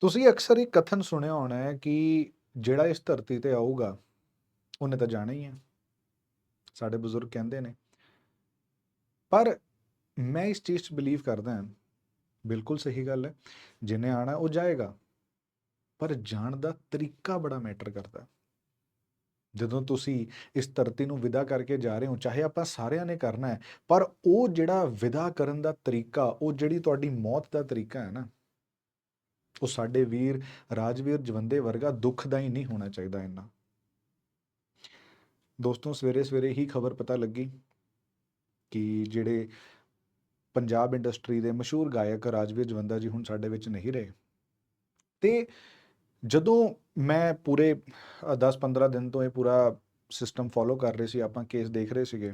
ਤੁਸੀਂ ਅਕਸਰ ਇਹ ਕਥਨ ਸੁਣਿਆ ਹੋਣਾ ਹੈ ਕਿ ਜਿਹੜਾ ਇਸ ਧਰਤੀ ਤੇ ਆਊਗਾ, ਉਹਨੇ ਤਾਂ ਜਾਣਾ ਹੀ ਹੈ। ਸਾਡੇ ਬਜ਼ੁਰਗ ਕਹਿੰਦੇ ਨੇ। ਪਰ ਮੈਂ ਇਸ ਚੀਜ਼ 'ਚ ਬਿਲੀਵ ਕਰਦਾ ਹਾਂ, ਬਿਲਕੁਲ ਸਹੀ ਗੱਲ ਹੈ ਜਿਹਨੇ ਆਣਾ ਉਹ ਜਾਏਗਾ। ਪਰ ਜਾਣ ਦਾ ਤਰੀਕਾ ਬੜਾ ਮੈਟਰ ਕਰਦਾ। ਜਦੋਂ ਤੁਸੀਂ ਇਸ ਧਰਤੀ ਨੂੰ ਵਿਦਾ ਕਰਕੇ ਜਾ ਰਹੇ ਹੋ, ਚਾਹੇ ਆਪਾਂ ਸਾਰਿਆਂ ਨੇ ਕਰਨਾ ਹੈ, ਪਰ ਉਹ ਜਿਹੜਾ ਵਿਦਾ ਕਰਨ ਦਾ ਤਰੀਕਾ, ਉਹ ਜਿਹੜੀ ਤੁਹਾਡੀ ਮੌਤ ਦਾ ਤਰੀਕਾ ਹੈ ਨਾ ਉਹ ਸਾਡੇ ਵੀਰ ਰਾਜਵੀਰ ਜਵੰਦੇ ਵਰਗਾ ਦੁੱਖ ਦਾ ਹੀ ਨਹੀਂ ਹੋਣਾ ਚਾਹੀਦਾ ਇੰਨਾ। ਦੋਸਤੋ, ਸਵੇਰੇ ਸਵੇਰੇ ਹੀ ਖਬਰ ਪਤਾ ਲੱਗੀ ਕਿ ਜਿਹੜੇ ਪੰਜਾਬ ਇੰਡਸਟਰੀ ਦੇ ਮਸ਼ਹੂਰ ਗਾਇਕ ਰਾਜਵੀਰ ਜਵੰਦਾ ਜੀ ਹੁਣ ਸਾਡੇ ਵਿੱਚ ਨਹੀਂ ਰਹੇ। ਤੇ ਜਦੋਂ ਮੈਂ ਪੂਰੇ 10-15 ਦਿਨ ਤੋਂ ਇਹ ਪੂਰਾ ਸਿਸਟਮ ਫੋਲੋ ਕਰ ਰਹੇ ਸੀ, ਆਪਾਂ ਕੇਸ ਦੇਖ ਰਹੇ ਸੀਗੇ,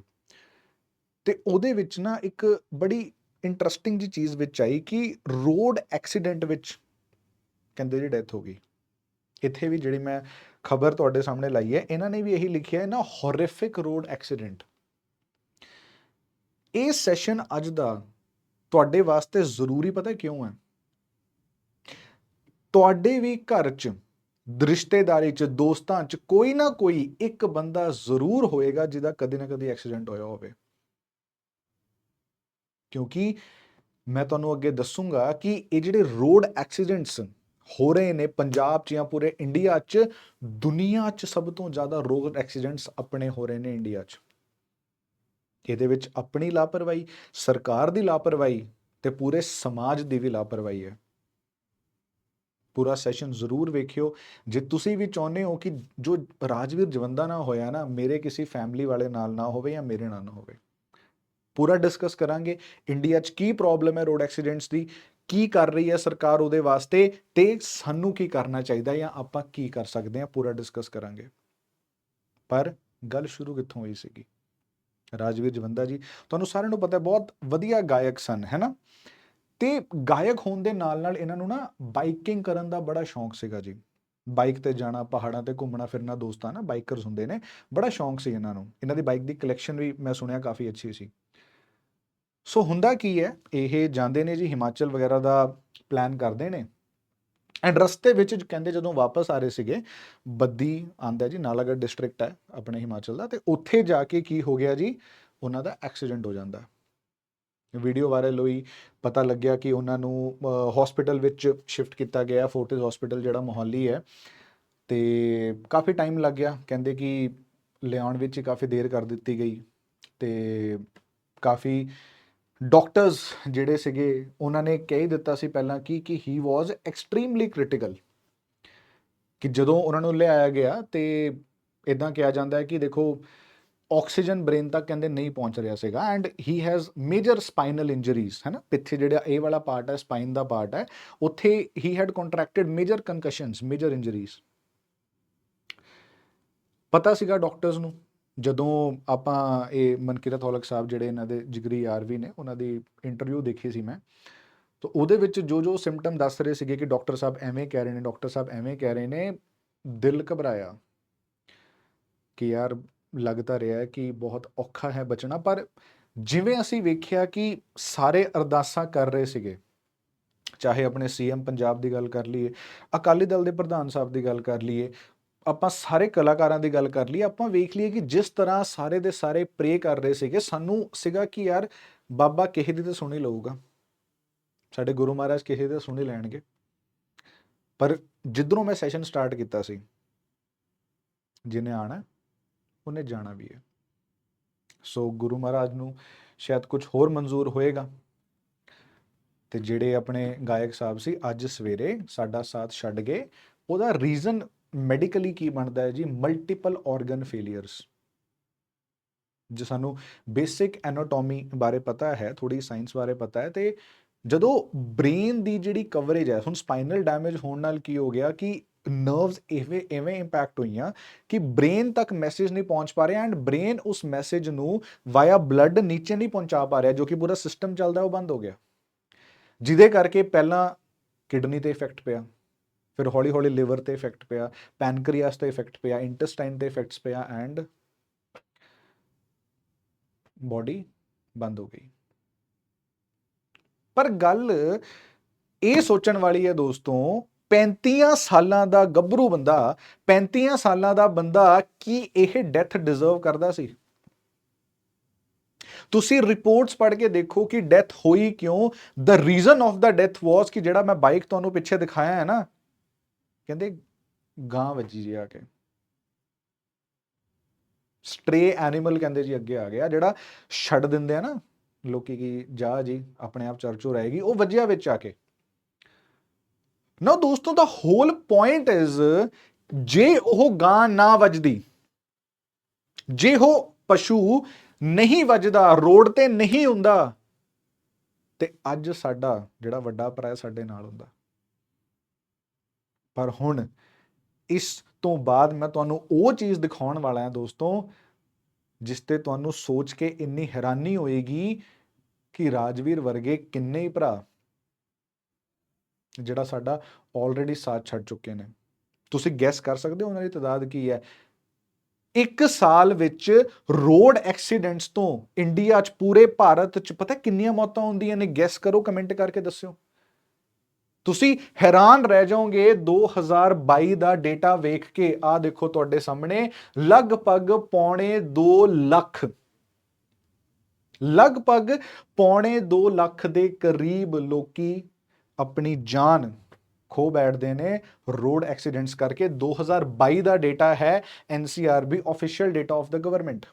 ਤੇ ਉਹਦੇ ਵਿੱਚ ਨਾ ਇੱਕ ਬੜੀ ਇੰਟਰਸਟਿੰਗ ਜੀ ਚੀਜ਼ ਵਿੱਚ ਆਈ ਕਿ ਰੋਡ ਐਕਸੀਡੈਂਟ ਵਿੱਚ ਕਹਿੰਦੇ ਜੀ ਡੈਥ ਹੋ ਗਈ। ਇੱਥੇ ਵੀ ਜਿਹੜੀ ਮੈਂ ਖਬਰ ਤੁਹਾਡੇ ਸਾਹਮਣੇ ਲਾਈ ਹੈ, ਇਹਨਾਂ ਨੇ ਵੀ ਇਹੀ ਲਿਖਿਆ ਹੈ ਨਾ ਹੋਰਿਫਿਕ ਰੋਡ ਐਕਸੀਡੈਂਟ ਇਹ ਸੈਸ਼ਨ ਅੱਜ ਦਾ ਤੁਹਾਡੇ ਵਾਸਤੇ ਜ਼ਰੂਰੀ ਪਤਾ ਕਿਉਂ ਹੈ? ਤੁਹਾਡੇ ਵੀ ਘਰ 'ਚ, ਰਿਸ਼ਤੇਦਾਰੀ 'ਚ, ਦੋਸਤਾਂ 'ਚ ਕੋਈ ਨਾ ਕੋਈ ਇੱਕ ਬੰਦਾ ਜ਼ਰੂਰ ਹੋਏਗਾ ਜਿਹਦਾ ਕਦੇ ਨਾ ਕਦੇ ਐਕਸੀਡੈਂਟ ਹੋਇਆ ਹੋਵੇ। ਕਿਉਂਕਿ ਮੈਂ ਤੁਹਾਨੂੰ ਅੱਗੇ ਦੱਸੂਗਾ ਕਿ ਇਹ ਜਿਹੜੇ ਰੋਡ ਐਕਸੀਡੈਂਟਸ ਹੋ ਰਹੇ ਨੇ। ਪੰਜਾਬ 'ਚ ਜਾਂ ਪੂਰੇ ਇੰਡੀਆ 'ਚ, ਦੁਨੀਆ 'ਚ ਸਭ ਤੋਂ ਜ਼ਿਆਦਾ ਰੋਡ ਐਕਸੀਡੈਂਟਸ ਆਪਣੇ ਹੋ ਰਹੇ ਨੇ ਇੰਡੀਆ 'ਚ। ਇਹਦੇ ਵਿੱਚ ਆਪਣੀ ਲਾਪਰਵਾਹੀ, ਸਰਕਾਰ ਦੀ ਲਾਪਰਵਾਹੀ ਤੇ ਪੂਰੇ ਸਮਾਜ ਦੀ ਵੀ ਲਾਪਰਵਾਹੀ ਹੈ। ਪੂਰਾ ਸੈਸ਼ਨ ਜ਼ਰੂਰ ਵੇਖਿਓ। ਜੇ ਤੁਸੀਂ ਵੀ ਚਾਹੁੰਦੇ ਹੋ ਕਿ ਜੋ ਰਾਜਵੀਰ ਜਵੰਦਾ ਨਾ ਹੋਇਆ ਨਾ, ਮੇਰੇ ਕਿਸੇ ਫੈਮਿਲੀ ਵਾਲੇ ਨਾਲ ਨਾ ਹੋਵੇ ਜਾਂ ਮੇਰੇ ਨਾਲ ਨਾ ਹੋਵੇ। ਪੂਰਾ ਡਿਸਕਸ ਕਰਾਂਗੇ। ਇੰਡੀਆ 'ਚ ਕੀ ਪ੍ਰੋਬਲਮ ਹੈ ਰੋਡ ਐਕਸੀਡੈਂਟਸ ਦੀ? ਕੀ ਕਰ ਰਹੀ ਹੈ ਸਰਕਾਰ ਉਹਦੇ ਵਾਸਤੇ ਤੇ ਸਾਨੂੰ ਕੀ ਕਰਨਾ ਚਾਹੀਦਾ ਜਾਂ ਆਪਾਂ ਕੀ ਕਰ ਸਕਦੇ ਹਾਂ, ਪੂਰਾ ਡਿਸਕਸ ਕਰਾਂਗੇ। ਪਰ ਗੱਲ ਸ਼ੁਰੂ ਕਿੱਥੋਂ ਹੋਈ ਸੀਗੀ? ਰਾਜਵੀਰ ਜਵੰਦਾ ਜੀ, ਤੁਹਾਨੂੰ ਸਾਰਿਆਂ ਨੂੰ ਪਤਾ ਹੈ ਬਹੁਤ ਵਧੀਆ ਗਾਇਕ ਸਨ, ਹੈ ਨਾ? ਤੇ ਗਾਇਕ ਹੋਣ ਦੇ ਨਾਲ ਨਾਲ ਇਹਨਾਂ ਨੂੰ ਨਾ ਬਾਈਕਿੰਗ ਕਰਨ ਦਾ ਬੜਾ ਸ਼ੌਂਕ ਸੀਗਾ ਜੀ। ਬਾਈਕ ਤੇ ਜਾਣਾ, ਪਹਾੜਾਂ ਤੇ ਘੁੰਮਣਾ, ਫਿਰਨਾ, ਦੋਸਤਾਂ ਨਾ ਬਾਈਕਰਸ ਹੁੰਦੇ ਨੇ, ਬੜਾ ਸ਼ੌਂਕ ਸੀ ਇਹਨਾਂ ਨੂੰ। ਇਹਨਾਂ ਦੀ ਬਾਈਕ ਦੀ ਕਲੈਕਸ਼ਨ ਵੀ ਮੈਂ ਸੁਣਿਆ ਕਾਫੀ ਅੱਛੀ ਸੀ। ਸੋ ਹੁੰਦਾ ਕੀ ਹੈ? ਇਹ ਜਾਂਦੇ ਨੇ ਜੀ, ਹਿਮਾਚਲ ਵਗੈਰਾ ਦਾ ਪਲਾਨ ਕਰਦੇ ਨੇ। ਐਂਡ ਰਸਤੇ ਵਿੱਚ ਕਹਿੰਦੇ ਜਦੋਂ ਵਾਪਸ ਆ ਰਹੇ ਸੀਗੇ, ਬੱਦੀ ਆਂਦਾ ਜੀ, ਨਾਲਾਗੜ੍ਹ ਡਿਸਟ੍ਰਿਕਟ ਹੈ ਆਪਣੇ ਹਿਮਾਚਲ ਦਾ, ਤੇ ਉੱਥੇ ਜਾ ਕੇ ਕੀ ਹੋ ਗਿਆ ਜੀ? ਉਹਨਾਂ ਦਾ ਐਕਸੀਡੈਂਟ ਹੋ ਜਾਂਦਾ। ਵੀਡੀਓ ਵਾਇਰਲ ਹੋਈ, ਪਤਾ ਲੱਗਿਆ ਕਿ ਉਹਨਾਂ ਨੂੰ ਹਸਪੀਟਲ ਵਿੱਚ ਸ਼ਿਫਟ ਕੀਤਾ ਗਿਆ ਫੋਰਟਿਸ ਹਸਪੀਟਲ ਜਿਹੜਾ ਮੋਹਾਲੀ ਹੈ। ਤੇ ਕਾਫੀ ਟਾਈਮ ਲੱਗ ਗਿਆ, ਕਹਿੰਦੇ ਕਿ ਲਿਆਉਣ ਵਿੱਚ ਕਾਫੀ ਦੇਰ ਕਰ ਦਿੱਤੀ ਗਈ। ਤੇ ਕਾਫੀ ਡਾਕਟਰਸ ਜਿਹੜੇ ਸੀਗੇ, ਉਹਨਾਂ ਨੇ ਕਹਿ ਦਿੱਤਾ ਸੀ ਪਹਿਲਾਂ ਕਿ ਕਿ ਹੀ ਵਾਸ ਐਕਸਟ੍ਰੀਮਲੀ ਕ੍ਰਿਟੀਕਲ ਕਿ ਜਦੋਂ ਉਹਨਾਂ ਨੂੰ ਲਿਆਇਆ ਗਿਆ ਤੇ ਇਦਾਂ ਕਿਹਾ ਜਾਂਦਾ ਹੈ ਕਿ ਦੇਖੋ ਆਕਸੀਜਨ ਬ੍ਰੇਨ ਤੱਕ ਕਹਿੰਦੇ ਨਹੀਂ ਪਹੁੰਚ ਰਿਹਾ ਸੀਗਾ and he has major spinal injuries ਹੈ ਨਾ? ਪਿੱਛੇ ਜਿਹੜਾ ਇਹ ਵਾਲਾ ਪਾਰਟ ਹੈ ਸਪਾਈਨ ਦਾ ਪਾਰਟ ਹੈ, ਉੱਥੇ he had contracted major concussions major injuries ਪਤਾ ਸੀਗਾ ਡਾਕਟਰਸ ਨੂੰ? ਜਦੋਂ ਆਪਾਂ ਇਹ ਮਨਕੀਰਤ ਔਲਖ ਸਾਹਿਬ ਜਿਹੜੇ ਇਹਨਾਂ ਦੇ ਜਿਗਰੀ ਯਾਰ ਵੀ ਨੇ, ਉਹਨਾਂ ਦੀ ਇੰਟਰਵਿਊ ਦੇਖੀ ਸੀ ਮੈਂ, ਤਾਂ ਉਹਦੇ ਵਿੱਚ ਜੋ ਜੋ ਸਿੰਪਟਮ ਦੱਸ ਰਹੇ ਸੀਗੇ ਕਿ ਡਾਕਟਰ ਸਾਹਿਬ ਐਵੇਂ ਕਹਿ ਰਹੇ ਨੇ ਡਾਕਟਰ ਸਾਹਿਬ ਐਵੇਂ ਕਹਿ ਰਹੇ ਨੇ, ਦਿਲ ਘਬਰਾਇਆ ਕਿ ਯਾਰ ਲੱਗਦਾ ਰਿਹਾ ਹੈ ਕਿ ਬਹੁਤ ਔਖਾ ਹੈ ਬਚਣਾ, ਪਰ ਜਿਵੇਂ ਅਸੀਂ ਵੇਖਿਆ ਕਿ ਸਾਰੇ ਅਰਦਾਸਾਂ ਕਰ ਰਹੇ ਸੀਗੇ, ਚਾਹੇ ਆਪਣੇ ਸੀਐਮ ਪੰਜਾਬ ਦੀ ਗੱਲ ਕਰ ਲਈਏ, ਅਕਾਲੀ ਦਲ ਦੇ ਪ੍ਰਧਾਨ ਸਾਹਿਬ ਦੀ ਗੱਲ ਕਰ ਲਈਏ ਆਪਾਂ ਸਾਰੇ ਕਲਾਕਾਰਾਂ ਦੀ ਗੱਲ ਕਰ ਲਈ ਆਪਾਂ ਵੇਖ ਲਈਏ ਕਿ ਜਿਸ ਤਰ੍ਹਾਂ ਸਾਰੇ ਦੇ ਸਾਰੇ ਪ੍ਰੇ ਕਰ ਰਹੇ ਸੀਗੇ, ਸਾਨੂੰ ਸੀਗਾ ਕਿ ਯਾਰ ਬਾਬਾ ਕਿਸੇ ਦੀ ਤਾਂ ਸੁਣੀ ਲਊਗਾ। ਸਾਡੇ ਗੁਰੂ ਮਹਾਰਾਜ ਕਿਸੇ ਦੀ ਤਾਂ ਸੁਣੀ ਲੈਣਗੇ। ਪਰ ਜਿੱਧਰੋਂ ਮੈਂ ਸੈਸ਼ਨ ਸਟਾਰਟ ਕੀਤਾ ਸੀ, ਜਿਹਨੇ ਆਣਾ, ਉਹਨੇ ਜਾਣਾ ਵੀ ਹੈ। ਸੋ ਗੁਰੂ ਮਹਾਰਾਜ ਨੂੰ ਸ਼ਾਇਦ ਕੁਝ ਹੋਰ ਮਨਜ਼ੂਰ ਹੋਏਗਾ। ਤੇ ਜਿਹੜੇ ਆਪਣੇ ਗਾਇਕ ਸਾਹਿਬ ਸੀ, ਅੱਜ ਸਵੇਰੇ ਸਾਡਾ ਸਾਥ ਛੱਡ ਗਏ। ਉਹਦਾ ਰੀਜ਼ਨ ਮੈਡੀਕਲੀ ਕੀ ਬਣਦਾ ਹੈ ਜੀ? ਮਲਟੀਪਲ ਆਰਗਨ ਫੇਲਿਅਰਸ ਜੇ ਸਾਨੂੰ ਬੇਸਿਕ ਐਨਾਟੋਮੀ ਬਾਰੇ ਪਤਾ ਹੈ ਥੋੜੀ ਸਾਇੰਸ ਬਾਰੇ ਪਤਾ ਹੈ, ਤੇ ਜਦੋਂ ਬ੍ਰੇਨ ਦੀ ਜਿਹੜੀ ਕਵਰੇਜ ਹੈ, ਹੁਣ ਸਪਾਈਨਲ ਡੈਮੇਜ ਹੋਣ ਨਾਲ ਕੀ ਹੋ ਗਿਆ ਕਿ ਨਰਵਸ ਐਵੇਂ ਇਵੇਂ ਇੰਪੈਕਟ ਹੋਈਆਂ ਕਿ ਬ੍ਰੇਨ ਤੱਕ ਮੈਸੇਜ ਨਹੀਂ ਪਹੁੰਚ ਪਾ ਰਿਹਾ ਐਂਡ ਬ੍ਰੇਨ ਉਸ ਮੈਸੇਜ ਨੂੰ ਵਾਇਆ ਬਲੱਡ ਨੀਚੇ ਨਹੀਂ ਪਹੁੰਚਾ ਪਾ ਰਿਹਾ, ਜੋ ਕਿ ਪੂਰਾ ਸਿਸਟਮ ਚੱਲਦਾ, ਉਹ ਬੰਦ ਹੋ ਗਿਆ। ਜਿਹਦੇ ਕਰਕੇ ਪਹਿਲਾਂ ਕਿਡਨੀ ਤੇ ਇਫੈਕਟ ਪਿਆ। ਫਿਰ ਹੌਲੀ ਹੌਲੀ ਲਿਵਰ ਤੇ ਇਫੈਕਟ ਪਿਆ, ਪੈਨਕ੍ਰੀਆਸ ਤੇ ਇਫੈਕਟ ਪਿਆ, ਇੰਟੈਸਟਾਈਨ ਤੇ ਇਫੈਕਟਸ ਪਿਆ, ਐਂਡ ਬਾਡੀ ਬੰਦ ਹੋ ਗਈ। ਪਰ ਗੱਲ ਇਹ ਸੋਚਣ ਵਾਲੀ ਹੈ ਦੋਸਤੋ 35 ਸਾਲਾਂ ਦਾ ਗੱਭਰੂ ਬੰਦਾ 35 ਸਾਲਾਂ ਦਾ ਬੰਦਾ ਕੀ ਇਹ ਡੈਥ ਡਿਜ਼ਰਵ ਕਰਦਾ ਸੀ? ਤੁਸੀਂ ਰਿਪੋਰਟਸ ਪੜ੍ਹ ਕੇ ਦੇਖੋ ਕਿ ਡੈਥ ਹੋਈ ਕਿਉਂ? The reason of the death was ਕਿ ਜਿਹੜਾ ਮੈਂ ਬਾਈਕ ਤੁਹਾਨੂੰ ਪਿੱਛੇ ਦਿਖਾਇਆ ਹੈ ਨਾ ਕਹਿੰਦੇ ਗਾਂ ਵੱਜੀ ਜੀ ਆ ਕੇ। ਸਟ੍ਰੇ ਐਨੀਮਲ ਕਹਿੰਦੇ ਜੀ ਅੱਗੇ ਆ ਗਿਆ, ਜਿਹੜਾ ਛੱਡ ਦਿੰਦੇ ਆ ਨਾ ਲੋਕੀ ਕੀ ਜਾ ਜੀ, ਆਪਣੇ ਆਪ ਚਰਚੋ ਰਹੇਗੀ ਉਹ ਵੱਜਿਆ ਵਿੱਚ ਆ ਕੇ। ਨਾ ਦੋਸਤੋ ਦਾ ਹੋਲ ਪੁਆਇੰਟ ਇਜ਼ ਜੇ ਉਹ ਗਾਂ ਨਾ ਵੱਜਦੀ, ਜੇ ਉਹ ਪਸ਼ੂ ਨਹੀਂ ਵੱਜਦਾ, ਰੋਡ ਤੇ ਨਹੀਂ ਹੁੰਦਾ, ਤੇ ਅੱਜ ਸਾਡਾ ਜਿਹੜਾ ਵੱਡਾ ਭਰਾ ਸਾਡੇ ਨਾਲ ਹੁੰਦਾ। ਪਰ ਹੁਣ ਇਸ ਤੋਂ ਬਾਅਦ ਮੈਂ ਤੁਹਾਨੂੰ ਉਹ ਚੀਜ਼ ਦਿਖਾਉਣ ਵਾਲਾ ਹਾਂ ਦੋਸਤੋ, ਜਿਸ ਤੇ ਤੁਹਾਨੂੰ ਸੋਚ ਕੇ ਇੰਨੀ ਹੈਰਾਨੀ ਹੋਏਗੀ ਕਿ ਰਾਜਵੀਰ ਵਰਗੇ ਕਿੰਨੇ ਹੀ ਭਰਾ ਜਿਹੜਾ ਸਾਡਾ ਆਲਰੇਡੀ ਸਾਥ ਛੱਡ ਚੁੱਕੇ ਨੇ। ਤੁਸੀਂ ਗੈਸ ਕਰ ਸਕਦੇ ਹੋ ਉਹਨਾਂ ਦੀ ਤਦਾਦ ਕੀ ਹੈ? ਇੱਕ ਸਾਲ ਵਿੱਚ ਰੋਡ ਐਕਸੀਡੈਂਟਸ ਤੋਂ ਇੰਡੀਆ 'ਚ, ਪੂਰੇ ਭਾਰਤ 'ਚ ਪਤਾ ਕਿੰਨੀਆਂ ਮੌਤਾਂ ਹੁੰਦੀਆਂ ਨੇ? ਗੈਸ ਕਰੋ ਕਮੈਂਟ ਕਰਕੇ ਦੱਸਿਓ। ਤੁਸੀਂ ਹੈਰਾਨ ਰਹਿ ਜਾਓਗੇ 2022 ਦਾ ਡੇਟਾ ਵੇਖ ਕੇ। ਆ ਦੇਖੋ ਤੁਹਾਡੇ ਸਾਹਮਣੇ, ਲਗਭਗ ਪੌਣੇ 2 ਲੱਖ। ਲਗਭਗ ਪੌਣੇ 2 ਲੱਖ ਦੇ ਕਰੀਬ ਲੋਕੀ ਆਪਣੀ ਜਾਨ ਖੋ ਬੈਠਦੇ ਨੇ ਰੋਡ ਐਕਸੀਡੈਂਟਸ ਕਰਕੇ। 2022 ਦਾ ਡੇਟਾ ਹੈ NCRB official data of the government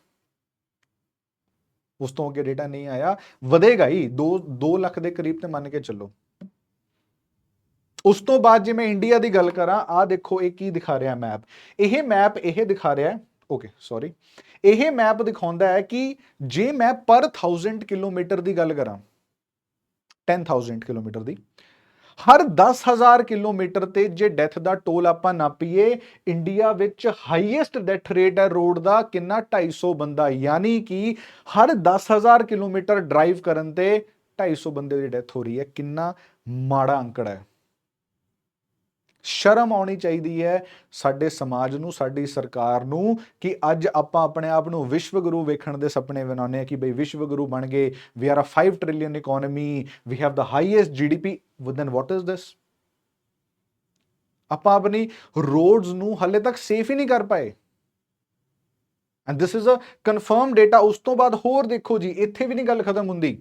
ਉਸ ਤੋਂ ਅੱਗੇ ਡੇਟਾ ਨਹੀਂ ਆਇਆ। ਵਧੇਗਾ ਹੀ। 2 2 ਲੱਖ ਦੇ ਕਰੀਬ ਤੇ ਮੰਨ ਕੇ ਚੱਲੋ। ਉਸ ਤੋਂ ਬਾਅਦ ਜੇ ਮੈਂ ਇੰਡੀਆ ਦੀ ਗੱਲ ਕਰਾਂ ਆ ਦੇਖੋ ਇਹ ਕੀ ਦਿਖਾ ਰਿਹਾ ਮੈਪ ਇਹ ਮੈਪ ਇਹ ਦਿਖਾ ਰਿਹਾ ਓਕੇ ਸੌਰੀ ਇਹ ਮੈਪ ਦਿਖਾਉਂਦਾ ਹੈ ਕਿ ਜੇ ਮੈਂ ਪਰ 1000 ਕਿਲੋਮੀਟਰ ਦੀ ਗੱਲ ਕਰਾਂ 10000 ਕਿਲੋਮੀਟਰ ਦੀ, ਹਰ 10000 ਕਿਲੋਮੀਟਰ ਤੇ ਜੇ ਡੈਥ ਦਾ ਟੋਲ ਆਪਾਂ ਨਾਪੀਏ ਇੰਡੀਆ ਵਿੱਚ ਹਾਈਐਸਟ ਡੈਥ ਰੇਟ ਹੈ ਰੋਡ ਦਾ, ਕਿੰਨਾ? 250 ਬੰਦਾ। ਯਾਨੀ ਕਿ ਹਰ 10000 ਕਿਲੋਮੀਟਰ ਡਰਾਈਵ ਕਰਨ ਤੇ 250 ਬੰਦੇ ਦੀ ਡੈਥ ਹੋ ਰਹੀ ਹੈ। ਕਿੰਨਾ ਮਾੜਾ ਅੰਕੜਾ ਹੈ। ਸ਼ਰਮ ਆਉਣੀ ਚਾਹੀਦੀ ਹੈ ਸਾਡੇ ਸਮਾਜ ਨੂੰ, ਸਾਡੀ ਸਰਕਾਰ ਨੂੰ ਕਿ ਅੱਜ ਆਪਾਂ ਆਪਣੇ ਆਪ ਨੂੰ ਵਿਸ਼ਵ ਗੁਰੂ ਵੇਖਣ ਦੇ ਸੁਪਨੇ ਬਣਾਉਂਦੇ ਆ ਕਿ ਬਈ ਵਿਸ਼ਵ ਗੁਰੂ ਬਣ ਗਏ we are a 5 trillion economy we have the highest GDP than what is this ਆਪਾਂ ਆਪਣੀ ਰੋਡਸ ਨੂੰ ਹਲੇ ਤੱਕ ਸੇਫ ਹੀ ਨਹੀਂ ਕਰ ਪਾਏ। And this is a confirm data ਉਸ ਤੋਂ ਬਾਅਦ ਹੋਰ ਦੇਖੋ ਜੀ, ਇੱਥੇ ਵੀ ਨਹੀਂ ਗੱਲ ਖਤਮ ਹੁੰਦੀ।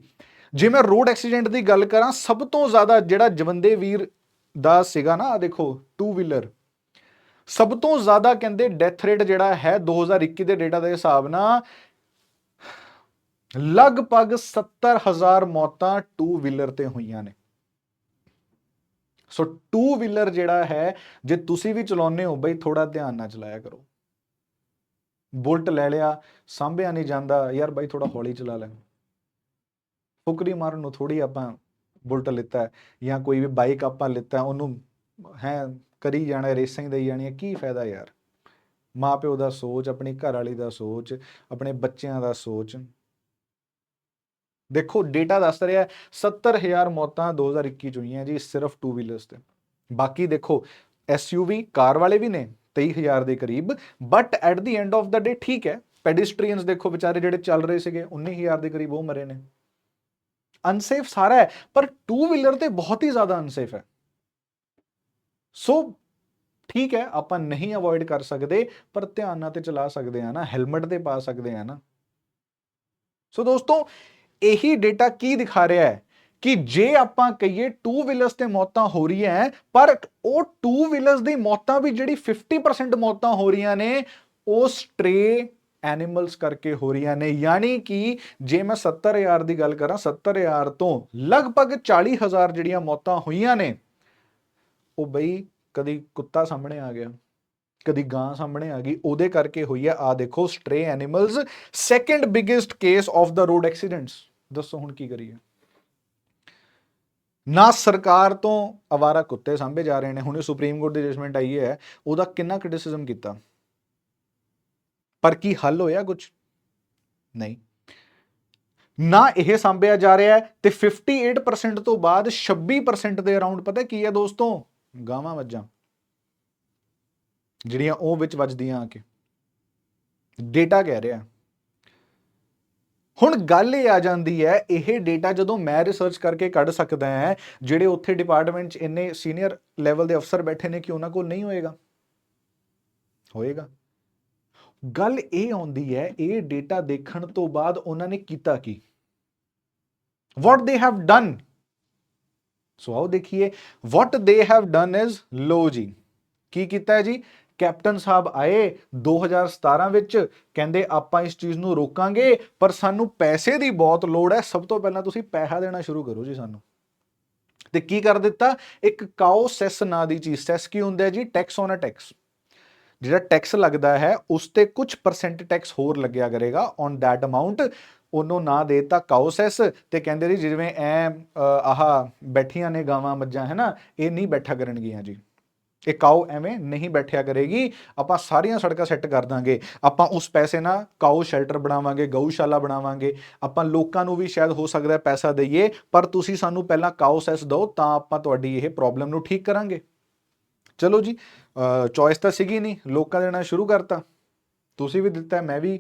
ਜੇ ਮੈਂ ਰੋਡ ਐਕਸੀਡੈਂਟ ਦੀ ਗੱਲ ਕਰਾਂ, ਸਭ ਤੋਂ ਜ਼ਿਆਦਾ ਜਿਹੜਾ ਜਵੰਦੇ ਵੀਰ ਦਾ ਸੀਗਾ ਨਾ ਆ ਦੇਖੋ ਟੂ ਵੀਲਰ ਸਭ ਤੋਂ ਜ਼ਿਆਦਾ ਕਹਿੰਦੇ ਡੈਥ ਰੇਟ ਜਿਹੜਾ ਹੈ 2021 ਦੇ ਡੇਟਾ ਦੇ ਹਿਸਾਬ ਨਾਲ, ਲਗਭਗ 70000 ਮੌਤਾਂ ਟੂ ਵੀਲਰ ਤੇ ਹੋਈਆਂ ਨੇ। ਸੋ ਟੂ ਵੀਲਰ ਜਿਹੜਾ ਹੈ, ਜੇ ਤੁਸੀਂ ਵੀ ਚਲਾਉਂਦੇ ਹੋ, ਬਈ ਥੋੜਾ ਧਿਆਨ ਨਾਲ ਚਲਾਇਆ ਕਰੋ। ਬੁਲਟ ਲੈ ਲਿਆ, ਸਾਂਭਿਆ ਨਹੀਂ ਜਾਂਦਾ, ਯਾਰ ਬਾਈ ਥੋੜਾ ਹੌਲੀ ਚਲਾ ਲੈ ਫੁਕਰੀ ਮਾਰਨ ਨੂੰ ਥੋੜੀ ਆਪਾਂ ਬੁਲਟ ਲਿੱਤਾ ਹੈ ਜਾਂ ਕੋਈ ਵੀ ਬਾਈਕ ਆਪਾਂ ਲਿੱਤਾ, ਉਹਨੂੰ ਹੈ ਕਰੀ ਜਾਣਾ ਰੇਸਿੰਗ ਦੇਈ ਜਾਣੀ ਹੈ, ਕੀ ਫਾਇਦਾ ਯਾਰ? ਮਾਪਿਓ ਦਾ ਸੋਚ, ਆਪਣੀ ਘਰ ਵਾਲੀ ਦਾ ਸੋਚ, ਆਪਣੇ ਬੱਚਿਆਂ ਦਾ ਸੋਚ। ਦੇਖੋ ਡੇਟਾ ਦੱਸ ਰਿਹਾ 70000 ਮੌਤਾਂ 2021 ਚ ਹੋਈਆਂ ਜੀ ਸਿਰਫ 2 ਵੀਲਰਸ ਤੇ। ਬਾਕੀ ਦੇਖੋ ਐਸਯੂਵੀ ਕਾਰ ਵਾਲੇ ਵੀ ਨੇ 23000 ਦੇ ਕਰੀਬ but at the end of the day ਠੀਕ ਹੈ ਪੈਡਿਸਟਰੀਅਨਸ ਦੇਖੋ ਵਿਚਾਰੇ ਜਿਹੜੇ ਚੱਲ ਰਹੇ ਸੀਗੇ 19000 ਦੇ ਕਰੀਬ ਉਹ ਮਰੇ ਨੇ। ਅਨਸੇਫ ਸਾਰਾ ਹੈ, ਪਰ 2 ਵੀਲਰ ਤੇ ਬਹੁਤ ਹੀ ਜ਼ਿਆਦਾ ਅਨਸੇਫ ਹੈ। ਸੋ ਠੀਕ ਹੈ, ਆਪਾਂ ਨਹੀਂ ਅਵੋਇਡ ਕਰ ਸਕਦੇ, ਪਰ ਧਿਆਨ ਨਾਲ ਤੇ ਚਲਾ ਸਕਦੇ ਆ ਨਾ ਹੈਲਮਟ ਤੇ ਪਾ ਸਕਦੇ ਆ ਨਾ। ਸੋ ਦੋਸਤੋ, ਇਹੀ ਡੇਟਾ ਕੀ ਦਿਖਾ ਰਿਹਾ ਹੈ ਕਿ ਜੇ ਆਪਾਂ ਕਹੀਏ ਟੂ ਵੀਲਰਸ ਤੇ ਮੌਤਾਂ ਹੋ ਰਹੀਆਂ ਹੈ, ਪਰ ਉਹ ਟੂ ਵੀਲਰਸ ਦੀ ਮੌਤਾਂ ਵੀ ਜਿਹੜੀ 50% ਮੌਤਾਂ ਹੋ ਰਹੀਆਂ ਨੇ, ਉਹ ਸਟ੍ਰੇ ਐਨੀਮਲਸ ਕਰਕੇ ਹੋ ਰਹੀਆਂ ਨੇ। ਯਾਨੀ ਕਿ ਜੇ ਮੈਂ 70000 ਦੀ ਗੱਲ ਕਰਾਂ 70000 ਤੋਂ ਲਗਭਗ 40000 ਜਿਹੜੀਆਂ ਮੌਤਾਂ ਹੋਈਆਂ ਨੇ, ਉਹ ਬਈ ਕਦੀ ਕੁੱਤਾ ਸਾਹਮਣੇ ਆ ਗਿਆ, ਕਦੀ ਗਾਂ ਸਾਹਮਣੇ ਆ ਗਈ, ਉਹਦੇ ਕਰਕੇ ਹੋਈ ਆ। ਆ ਦੇਖੋ stray animals second biggest case of the road accidents ਦੱਸੋ ਹੁਣ ਕੀ ਕਰੀਏ। ਨਾ ਸਰਕਾਰ ਤੋਂ ਅਵਾਰਾ ਕੁੱਤੇ ਸਾਂਭੇ ਜਾ ਰਹੇ ਨੇ। ਹੁਣੇ ਸੁਪਰੀਮ ਕੋਰਟ ਦੀ ਜਜਮੈਂਟ ਆਈ ਹੈ, ਉਹਦਾ ਕਿੰਨਾ ਕ੍ਰਿਟਿਸਿਜ਼ਮ ਕੀਤਾ? ਪਰ ਕੀ ਹੱਲ ਹੋਇਆ ਕੁਝ ਨਹੀਂ। ਨਾ ਇਹ ਸਾਂਭਿਆ ਜਾ ਰਿਹਾ ਹੈ ਤੇ 58% ਤੋਂ ਬਾਅਦ 26% ਦੇ ਅਰਾਊਂਡ ਪਤਾ ਕੀ ਹੈ ਦੋਸਤੋ? ਗਾਵਾਂ ਵੱਜਾਂ। ਜਿਹੜੀਆਂ ਉਹ ਵਿੱਚ ਵੱਜਦੀਆਂ ਆ ਕੇ। ਡੇਟਾ ਕਹਿ ਰਿਹਾ। ਹੁਣ ਗੱਲ ਇਹ ਆ ਜਾਂਦੀ ਹੈ, ਇਹ ਡੇਟਾ ਜਦੋਂ ਮੈਂ ਰਿਸਰਚ ਕਰਕੇ ਕੱਢ ਸਕਦਾ ਹਾਂ, ਜਿਹੜੇ ਉੱਥੇ ਡਿਪਾਰਟਮੈਂਟ 'ਚ ਇੰਨੇ ਸੀਨੀਅਰ ਲੈਵਲ ਦੇ ਅਫਸਰ ਬੈਠੇ ਨੇ ਕਿ ਉਹਨਾਂ ਕੋਲ ਨਹੀਂ ਹੋਏਗਾ? ਹੋਏਗਾ। ਗੱਲ ਇਹ ਆਉਂਦੀ ਹੈ, ਇਹ ਡੇਟਾ ਦੇਖਣ ਤੋਂ ਬਾਅਦ ਉਹਨਾਂ ਨੇ ਕੀਤਾ ਕੀ? What they have done so ਆਓ ਦੇਖੀਏ, what they have done is ਲੋ ਜੀ, ਕੀ ਕੀਤਾ ਹੈ ਜੀ? ਕੈਪਟਨ ਸਾਹਿਬ ਆਏ 2017 ਵਿੱਚ, ਕਹਿੰਦੇ ਆਪਾਂ ਇਸ ਚੀਜ਼ ਨੂੰ ਰੋਕਾਂਗੇ, ਪਰ ਸਾਨੂੰ ਪੈਸੇ ਦੀ ਬਹੁਤ ਲੋੜ ਹੈ, ਸਭ ਤੋਂ ਪਹਿਲਾਂ ਤੁਸੀਂ ਪੈਸਾ ਦੇਣਾ ਸ਼ੁਰੂ ਕਰੋ ਜੀ ਸਾਨੂੰ। ਤੇ ਕੀ ਕਰ ਦਿੱਤਾ? ਇੱਕ ਕਾਓ ਸੈਸ ਨਾਂ ਦੀ ਚੀਜ਼, ਸੈਸ ਕੀ ਹੁੰਦਾ ਹੈ ਜੀ? ਟੈਕਸ ਔਨ ਅ ਟੈਕਸ ਜਿਹੜਾ ਟੈਕਸ ਲੱਗਦਾ ਹੈ, ਉਸ ਤੇ ਕੁਝ ਪਰਸੈਂਟ ਟੈਕਸ ਹੋਰ ਲੱਗਿਆ ਕਰੇਗਾ ਔਨ that ਅਮਾਉਂਟ ਉਹਨੂੰ ਨਾ ਦੇਤਾ ਕਾਉਸੈਸ ਤੇ ਕਹਿੰਦੇ ਜੀ, ਜਿਵੇਂ ਐ ਆਹ ਬੈਠੀਆਂ ਨੇ ਗਾਵਾਂ ਮੱਝਾਂ ਹੈ ਨਾ ਇਹ ਨਹੀਂ ਬੈਠਾ ਕਰਨਗੀਆਂ ਜੀ। ਇਹ ਕਾਉ ਐਵੇਂ ਨਹੀਂ ਬੈਠਿਆ ਕਰੇਗੀ, ਆਪਾਂ ਸਾਰੀਆਂ ਸੜਕਾਂ ਸੈੱਟ ਕਰ ਦਾਂਗੇ। ਆਪਾਂ ਉਸ ਪੈਸੇ ਨਾਲ ਕਾਉ ਸ਼ੈਲਟਰ ਬਣਾਵਾਂਗੇ, ਗਊਸ਼ਾਲਾ ਬਣਾਵਾਂਗੇ। ਆਪਾਂ ਲੋਕਾਂ ਨੂੰ ਵੀ ਸ਼ਾਇਦ ਹੋ ਸਕਦਾ ਪੈਸਾ ਦਈਏ, ਪਰ ਤੁਸੀਂ ਸਾਨੂੰ ਪਹਿਲਾਂ ਕਾਉ ਸੈਸ ਦਿਓ, ਤਾਂ ਆਪਾਂ ਤੁਹਾਡੀ ਇਹ ਪ੍ਰੋਬਲਮ ਨੂੰ ਠੀਕ ਕਰਾਂਗੇ। ਚਲੋ ਜੀ ਚੋਇਸ ਤਾਂ ਸੀਗੀ ਨਹੀਂ ਲੋਕਾਂ ਦੇਣਾ ਸ਼ੁਰੂ ਕਰਤਾ। ਤੁਸੀਂ ਵੀ ਦਿੱਤਾ ਮੈਂ ਵੀ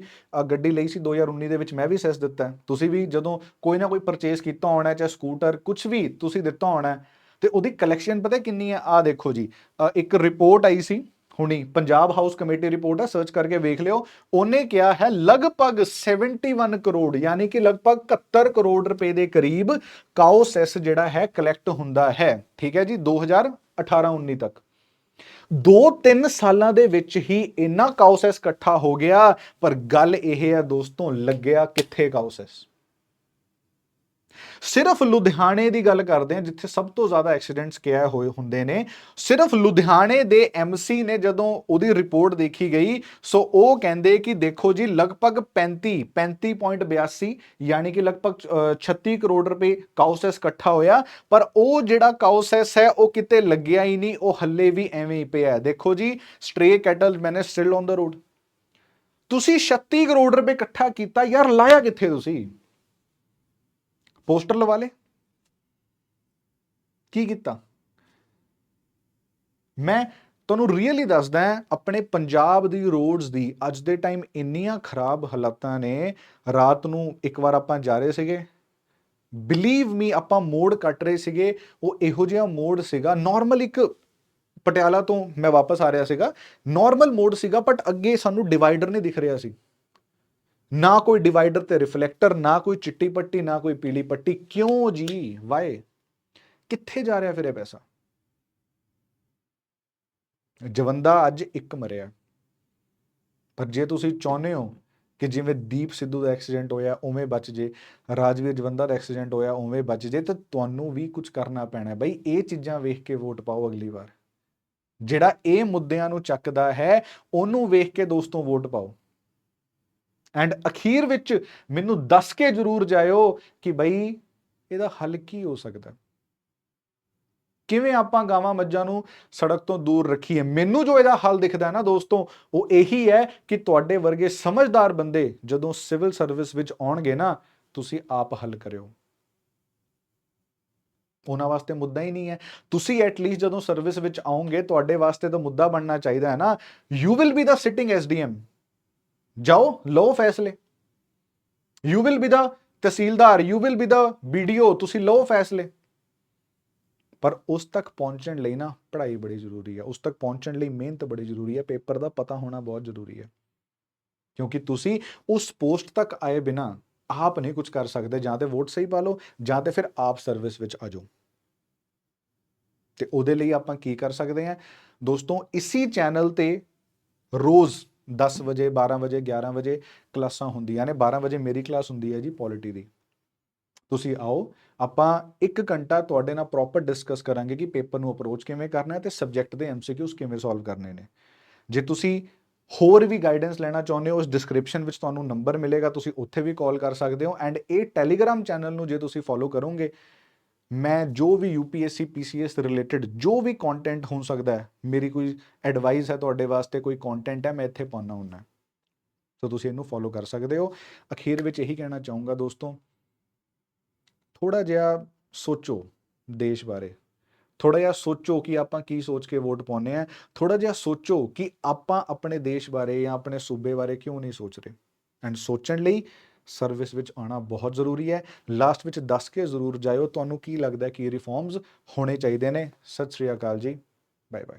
ਗੱਡੀ ਲਈ ਸੀ 2019 ਦੇ ਵਿੱਚ ਮੈਂ ਵੀ ਸੈਸ ਦਿੱਤਾ। ਤੁਸੀਂ ਵੀ ਜਦੋਂ ਕੋਈ ਨਾ ਕੋਈ ਪਰਚੇਸ ਕੀਤਾ ਹੋਣਾ ਚਾਹੇ ਸਕੂਟਰ ਕੁਝ ਵੀ ਤੁਸੀਂ ਦਿੱਤਾ ਹੋਣਾ ਹੈ, ਤੇ ਉਹਦੀ ਕਲੈਕਸ਼ਨ ਪਤਾ ਕਿੰਨੀ ਹੈ ਆ ਦੇਖੋ ਜੀ ਇੱਕ ਰਿਪੋਰਟ ਆਈ ਸੀ ਹੁਣੀ ਪੰਜਾਬ ਹਾਊਸ ਕਮੇਟੀ ਰਿਪੋਰਟ ਆ ਸਰਚ ਕਰਕੇ ਵੇਖ ਲਿਓ। ਉਹਨੇ ਕਿਹਾ ਹੈ ਲਗਭਗ 71 ਕਰੋੜ ਯਾਨੀ ਕਿ ਲਗਭਗ 71 ਕਰੋੜ ਰੁਪਏ ਦੇ ਕਰੀਬ ਕਾਓ ਸੈਸ ਜਿਹੜਾ ਹੈ ਕਲੈਕਟ ਹੁੰਦਾ ਹੈ। ਠੀਕ ਹੈ ਜੀ 2018-19 ਤੱਕ। 2-3 ਸਾਲਾਂ ਦੇ ਵਿੱਚ ਹੀ ਇੰਨਾ ਕਾਉਸੈਸ ਇਕੱਠਾ ਹੋ ਗਿਆ, ਪਰ ਗੱਲ ਇਹ ਹੈ ਦੋਸਤੋ, ਲੱਗਿਆ ਕਿੱਥੇ ਕਾਉਸੈਸ ਸਿਰਫ ਲੁਧਿਆਣੇ ਦੀ ਗੱਲ ਕਰਦੇ ਹਾਂ ਜਿੱਥੇ ਸਭ ਤੋਂ ਜ਼ਿਆਦਾ ਐਕਸੀਡੈਂਟਸ ਕਿਹਾ ਹੋਏ ਹੁੰਦੇ ਨੇ। ਸਿਰਫ ਲੁਧਿਆਣੇ ਦੇ ਐਮਸੀ ਨੇ ਜਦੋਂ ਉਹਦੀ ਰਿਪੋਰਟ ਦੇਖੀ ਗਈ ਸੋ ਉਹ ਕਹਿੰਦੇ ਕਿ ਦੇਖੋ ਜੀ ਲਗਭਗ 35 35.82 ਯਾਨੀ ਕਿ ਲਗਭਗ ਅ, 36 ਕਰੋੜ ਰੁਪਏ ਕਾਉਸੈਸ ਇਕੱਠਾ ਹੋਇਆ। ਪਰ ਉਹ ਜਿਹੜਾ ਕਾਉਸੈਸ ਹੈ ਉਹ ਕਿਤੇ ਲੱਗਿਆ ਹੀ ਨਹੀਂ ਉਹ ਹੱਲੇ ਵੀ ਐਵੇਂ ਹੀ ਪਿਆ ਹੈ। ਦੇਖੋ ਜੀ stray cattle manage still on the road ਤੁਸੀਂ 36 ਕਰੋੜ ਰੁਪਏ ਇਕੱਠਾ ਕੀਤਾ ਯਾਰ ਲਾਇਆ ਕਿੱਥੇ ਤੁਸੀਂ? ਪੋਸਟਰ ਲਵਾ ਲੇ ਕੀ ਕੀਤਾ? ਮੈਂ ਤੁਹਾਨੂੰ ਰੀਅਲੀ ਦੱਸਦਾ ਆਪਣੇ ਪੰਜਾਬ ਦੀ ਰੋਡਸ ਦੀ ਅੱਜ ਦੇ ਟਾਈਮ ਇੰਨੀਆਂ ਖਰਾਬ ਹਾਲਾਤਾਂ ਨੇ, ਰਾਤ ਨੂੰ ਇੱਕ ਵਾਰ ਆਪਾਂ ਜਾ ਰਹੇ ਸੀਗੇ। ਬਿਲੀਵ ਮੀ ਆਪਾਂ ਮੋੜ ਕੱਟ ਰਹੇ ਸੀਗੇ। ਉਹ ਇਹੋ ਜਿਹਾ ਮੋੜ ਸੀਗਾ ਨਾਰਮਲ ਇੱਕ ਪਟਿਆਲਾ ਤੋਂ ਮੈਂ ਵਾਪਸ ਆ ਰਿਹਾ ਸੀਗਾ। ਨਾਰਮਲ ਮੋੜ ਸੀਗਾ ਬਟ ਅੱਗੇ ਸਾਨੂੰ ਡਿਵਾਈਡਰ ਨਹੀਂ ਦਿਖ ਰਿਹਾ ਸੀ। ਨਾ ਕੋਈ ਡਿਵਾਈਡਰ ਤੇ ਰਿਫਲੈਕਟਰ ਨਾ ਕੋਈ ਚਿੱਟੀ ਪੱਟੀ, ਨਾ ਕੋਈ ਪੀਲੀ ਪੱਟੀ। ਕਿਉਂ ਜੀ? ਵਾਏ ਕਿੱਥੇ ਜਾ ਰਿਹਾ ਫਿਰ ਇਹ ਪੈਸਾ? ਜਵੰਦਾ ਅੱਜ ਇੱਕ ਮਰਿਆ। ਪਰ ਜੇ ਤੁਸੀਂ ਚਾਹੁੰਦੇ ਹੋ ਕਿ ਜਿਵੇਂ ਦੀਪ ਸਿੱਧੂ ਦਾ ਐਕਸੀਡੈਂਟ ਹੋਇਆ, ਉਵੇਂ ਬਚ ਜੇ। ਰਾਜਵੀਰ ਜਵੰਦਾ ਦਾ ਐਕਸੀਡੈਂਟ ਹੋਇਆ, ਉਵੇਂ ਬਚ ਜੇ। ਤਾਂ ਤੁਹਾਨੂੰ ਵੀ ਕੁਝ ਕਰਨਾ ਪੈਣਾ ਬਈ ਇਹ ਚੀਜ਼ਾਂ ਵੇਖ ਕੇ ਵੋਟ ਪਾਓ ਅਗਲੀ ਵਾਰ। ਜਿਹੜਾ ਇਹ ਮੁੱਦਿਆਂ ਨੂੰ ਚੱਕਦਾ ਹੈ, ਉਹਨੂੰ ਵੇਖ ਕੇ ਦੋਸਤੋ ਵੋਟ ਪਾਓ। ਐਂਡ ਅਖੀਰ ਵਿੱਚ ਮੈਨੂੰ ਦੱਸ ਕੇ ਜ਼ਰੂਰ ਜਾਇਓ ਕਿ ਬਈ ਇਹਦਾ ਹੱਲ ਕੀ ਹੋ ਸਕਦਾ। ਕਿਵੇਂ ਆਪਾਂ ਗਾਵਾਂ ਮੱਝਾਂ ਨੂੰ ਸੜਕ ਤੋਂ ਦੂਰ ਰੱਖੀਏ? ਮੈਨੂੰ ਜੋ ਇਹਦਾ ਹੱਲ ਦਿਖਦਾ ਨਾ ਦੋਸਤੋ, ਉਹ ਇਹੀ ਹੈ ਕਿ ਤੁਹਾਡੇ ਵਰਗੇ ਸਮਝਦਾਰ ਬੰਦੇ ਜਦੋਂ ਸਿਵਲ ਸਰਵਿਸ ਵਿੱਚ ਆਉਣਗੇ ਨਾ, ਤੁਸੀਂ ਆਪ ਹੱਲ ਕਰਿਓ। ਉਹਨਾਂ ਵਾਸਤੇ ਮੁੱਦਾ ਹੀ ਨਹੀਂ ਹੈ। ਤੁਸੀਂ ਐਟਲੀਸਟ ਜਦੋਂ ਸਰਵਿਸ ਵਿੱਚ ਆਓਗੇ ਤੁਹਾਡੇ ਵਾਸਤੇ ਤਾਂ ਮੁੱਦਾ ਬਣਨਾ ਚਾਹੀਦਾ ਹੈ ਨਾ। You will be the sitting SDM ਜਾਓ, ਲਓ ਫੈਸਲੇ। You will be the tehsildar you will be the VDO ਤੁਸੀਂ ਲਓ ਫੈਸਲੇ। ਪਰ ਉਸ ਤੱਕ ਪਹੁੰਚਣ ਲਈ ਨਾ ਪੜ੍ਹਾਈ ਬੜੀ ਜ਼ਰੂਰੀ ਹੈ। ਉਸ ਤੱਕ ਪਹੁੰਚਣ ਲਈ ਮਿਹਨਤ ਬੜੀ ਜ਼ਰੂਰੀ ਹੈ। ਪੇਪਰ ਦਾ ਪਤਾ ਹੋਣਾ ਬਹੁਤ ਜ਼ਰੂਰੀ ਹੈ। ਕਿਉਂਕਿ ਤੁਸੀਂ ਉਸ ਪੋਸਟ ਤੱਕ ਆਏ ਬਿਨਾ ਆਪ ਨਹੀਂ ਕੁਝ ਕਰ ਸਕਦੇ। ਜਾਂ ਤੇ ਵੋਟ ਸਹੀ ਪਾ ਲਓ, ਜਾਂ ਤੇ ਫਿਰ ਆਪ ਸਰਵਿਸ ਵਿੱਚ ਆ ਜਾਓ। ਤੇ ਉਹਦੇ ਲਈ ਆਪਾਂ ਕੀ ਕਰ ਸਕਦੇ ਹਾਂ? ਦੋਸਤੋ, ਇਸੀ ਚੈਨਲ ਤੇ ਰੋਜ਼ 10 ਵਜੇ 12 ਵਜੇ 11 ਵਜੇ ਕਲਾਸਾਂ ਹੁੰਦੀਆਂ ਨੇ। 12 ਵਜੇ ਮੇਰੀ ਕਲਾਸ ਹੁੰਦੀ ਹੈ ਜੀ ਪੋਲਿਟੀ ਦੀ। ਤੁਸੀਂ ਆਓ, ਆਪਾਂ 1 ਘੰਟਾ ਤੁਹਾਡੇ ਨਾਲ ਪ੍ਰੋਪਰ ਡਿਸਕਸ ਕਰਾਂਗੇ ਕਿ ਪੇਪਰ ਨੂੰ ਅਪਰੋਚ ਕਿਵੇਂ ਕਰਨਾ ਹੈ ਤੇ ਸਬਜੈਕਟ ਦੇ ਐਮਸੀਕਿਊਜ਼ ਕਿਵੇਂ ਸੋਲਵ ਕਰਨੇ ਨੇ। ਜੇ ਤੁਸੀਂ ਹੋਰ ਵੀ ਗਾਈਡੈਂਸ ਲੈਣਾ ਚਾਹੁੰਦੇ ਹੋ, ਉਸ ਡਿਸਕ੍ਰਿਪਸ਼ਨ ਵਿੱਚ ਤੁਹਾਨੂੰ ਨੰਬਰ ਮਿਲੇਗਾ, ਤੁਸੀਂ ਉੱਥੇ ਵੀ ਕਾਲ ਕਰ ਸਕਦੇ ਹੋ। ਐਂਡ ਇਹ ਟੈਲੀਗ੍ਰਾਮ ਚੈਨਲ ਨੂੰ ਜੇ ਤੁਸੀਂ ਫੋਲੋ ਕਰੋਗੇ ਮੈਂ ਜੋ ਵੀ ਯੂਪੀਐਸਸੀ ਪੀਸੀਐਸ ਰਿਲੇਟਡ ਜੋ ਵੀ ਕੰਟੈਂਟ ਹੋ ਸਕਦਾ ਹੈ, ਮੇਰੀ ਕੋਈ ਐਡਵਾਈਸ ਹੈ ਤੁਹਾਡੇ ਵਾਸਤੇ, ਕੋਈ ਕੰਟੈਂਟ ਹੈ, ਮੈਂ ਇੱਥੇ ਪਾਉਣਾ ਹੁੰਦਾ ਸੋ ਤੁਸੀਂ ਇਹਨੂੰ ਫੋਲੋ ਕਰ ਸਕਦੇ ਹੋ। ਅਖੀਰ ਵਿੱਚ ਇਹੀ ਕਹਿਣਾ ਚਾਹੂੰਗਾ ਦੋਸਤੋ ਥੋੜਾ ਜਿਹਾ ਸੋਚੋ ਦੇਸ਼ ਬਾਰੇ। ਥੋੜਾ ਜਿਹਾ ਸੋਚੋ ਕਿ ਆਪਾਂ ਕੀ ਸੋਚ ਕੇ ਵੋਟ ਪਾਉਨੇ ਆ ਥੋੜਾ ਜਿਹਾ ਸੋਚੋ ਕਿ ਆਪਾਂ ਆਪਣੇ ਦੇਸ਼ ਬਾਰੇ ਜਾਂ ਆਪਣੇ ਸੂਬੇ ਬਾਰੇ ਕਿਉਂ ਨਹੀਂ ਸੋਚ ਰਹੇ। ਐਂਡ ਸੋਚਣ ਲਈ ਸਰਵਿਸ ਵਿੱਚ ਆਉਣਾ ਬਹੁਤ ਜ਼ਰੂਰੀ ਹੈ। ਲਾਸਟ ਵਿੱਚ ਦੱਸ ਕੇ ਜ਼ਰੂਰ ਜਾਇਓ। ਤੁਹਾਨੂੰ ਕੀ ਲੱਗਦਾ ਕਿ ਰਿਫਾਰਮਸ ਹੋਣੇ ਚਾਹੀਦੇ ਨੇ? ਸਤਿ ਸ਼੍ਰੀ ਅਕਾਲ ਜੀ। Bye bye